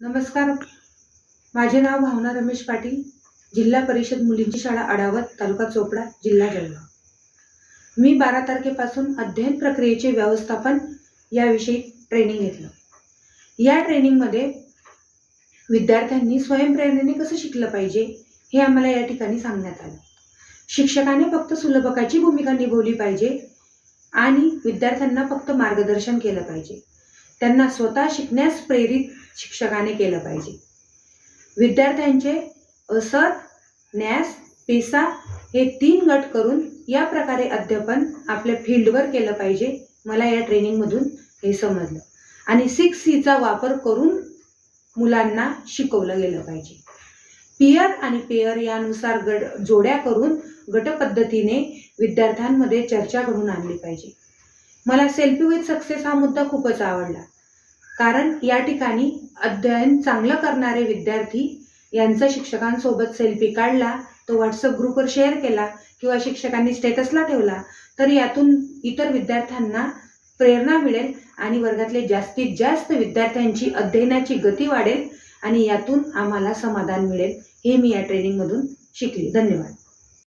नमस्कार. माझे नाव भावना रमेश पाटील. जिल्हा परिषद मुलींची शाळा आढावत तालुका चोपडा जिल्हा जळगाव मी बारा तारखेपासून अध्ययन प्रक्रियेचे व्यवस्थापन याविषयी ट्रेनिंग घेतलं. या ट्रेनिंगमध्ये विद्यार्थ्यांनी स्वयंप्रेरणेने कसं शिकलं पाहिजे हे आम्हाला या ठिकाणी सांगण्यात आलं. शिक्षकाने फक्त सुलभकाची भूमिका निभवली पाहिजे आणि विद्यार्थ्यांना फक्त मार्गदर्शन केलं पाहिजे. त्यांना स्वतः शिकण्यास प्रेरित शिक्षकाने केलं पाहिजे. विद्यार्थ्यांचे असत न्यास पेसा हे तीन गट करून या प्रकारे अध्यापन आपल्या फील्डवर केलं पाहिजे मला या ट्रेनिंगमधून हे समजलं. आणि सिक्स सीचा वापर करून मुलांना शिकवलं गेलं पाहिजे. पियर आणि पेयर यानुसार गट जोड्या करून गटपद्धतीने विद्यार्थ्यांमध्ये चर्चा घडून आणली पाहिजे. मला सेल्फी विथ सक्सेस हा मुद्दा खूपच आवडला. कारण या ठिकाणी अध्ययन चांगलं करणारे विद्यार्थी यांचा शिक्षकांसोबत सेल्फी काढला तो व्हॉट्सअप ग्रुपवर शेअर केला किंवा शिक्षकांनी स्टेटसला ठेवला तर यातून इतर विद्यार्थ्यांना प्रेरणा मिळेल आणि वर्गातले जास्तीत जास्त विद्यार्थ्यांची अध्ययनाची गती वाढेल आणि यातून आम्हाला समाधान मिळेल हे मी या ट्रेनिंगमधून शिकली. धन्यवाद.